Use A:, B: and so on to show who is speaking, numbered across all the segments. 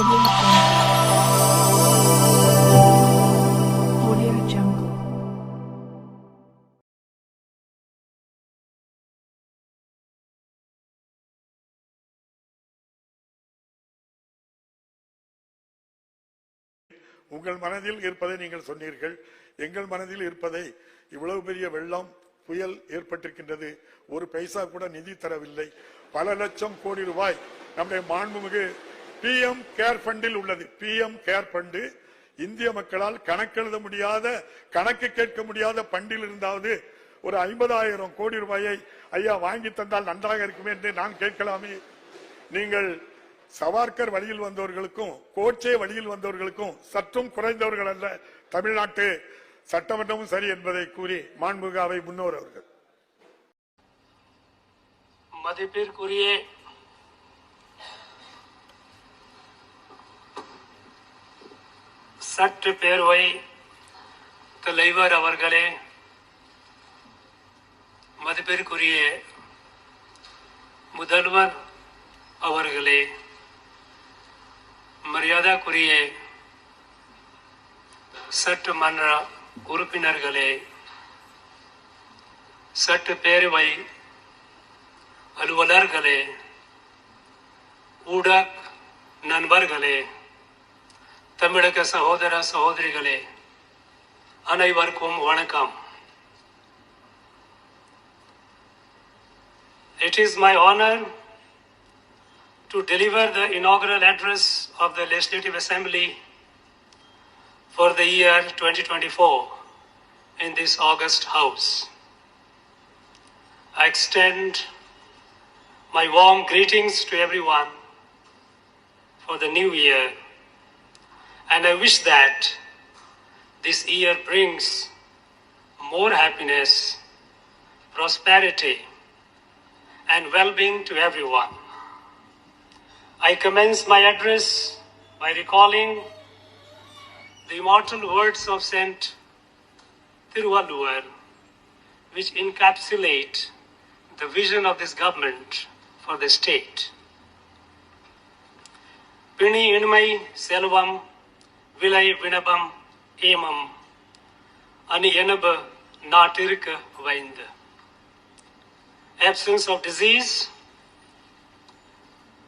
A: உங்கள் மனதில் இருப்பதை நீங்கள் சொன்னீர்கள். எங்கள் மனதில் இருப்பதை இவ்வளவு பெரிய வெள்ளம் புயல் ஏற்பட்டிருக்கின்றது. ஒரு பைசா கூட நிதி தரவில்லை. பல லட்சம் கோடி ரூபாய் நம்முடைய மாண்புமிகு பிஎம் கேர் ஃபண்டில் உள்ளது. பிஎம் கேர் ஃபண்டு இந்திய மக்களால் கணக்கெழுத முடியாத கணக்கு கேட்க முடியாத பண்டில் இருந்தாவது ஒரு ஐம்பதாயிரம் கோடி ரூபாயை ஐயா வாங்கி தந்தால் நன்றாக இருக்குமே என்று நான் கேட்கலாமே. நீங்கள் சவார்கர் வழியில் வந்தவர்களுக்கும் கோட்சே வழியில் வந்தவர்களுக்கும் சற்றும் குறைந்தவர்கள் அல்ல தமிழ்நாட்டு சட்டமன்றமும் சரி என்பதை கூறி மாண்புகாவை முன்னோர் அவர்கள்.
B: மதிப்பிற்குரிய சற்று பேர்வை தலைவர் அவர்களே மதிப்பிற்குரிய முதல்வர் அவர்களே மரியாதைக்குரிய சற்று மன்ற உறுப்பினர்களே சற்று பேரவை அலுவலர்களே ஊடக நண்பர்களே தமிழக சகோதர சகோதரிகளே அனைவருக்கும் வணக்கம் It is my honor to deliver the inaugural address of the Legislative Assembly for the year 2024 in this August House. I extend my warm greetings to everyone for the new year, and I wish that this year brings more happiness, prosperity, and well being to everyone. I commence my address by recalling the immortal words of Saint Thiruvalluvar, which encapsulate the vision of this government for the state. Pini Inmai Selvam விலை வினபம் ஏமம் அணி எனப நாட்டிற்கு வைந்து absence of disease,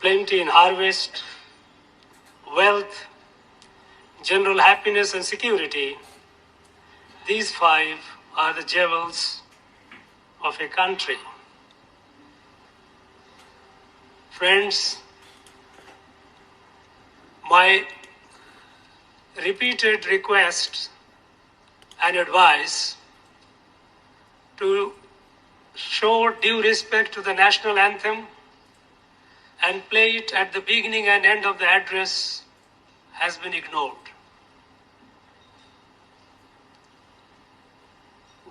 B: plenty in harvest, wealth, general happiness and security. These five are the jewels of a country. Friends, my repeated requests and advice to show due respect to the national anthem and play it at the beginning and end of the address has been ignored.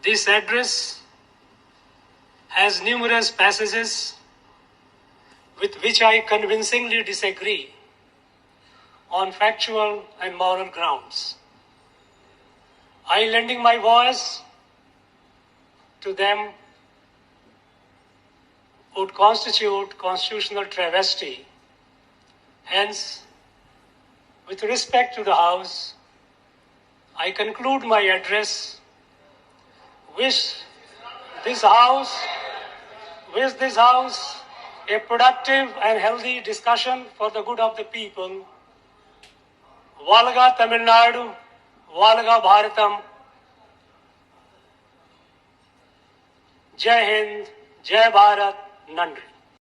B: This address has numerous passages with which I convincingly disagree on factual and moral grounds. I lending my voice to them would constitute constitutional travesty. Hence, with respect to the House, I conclude my address. Wish this House, wish this House a productive and healthy discussion for the good of the people. वालगा Tamil Nadu वालगा Bharatam. जय हिंद जय भारत नंद्री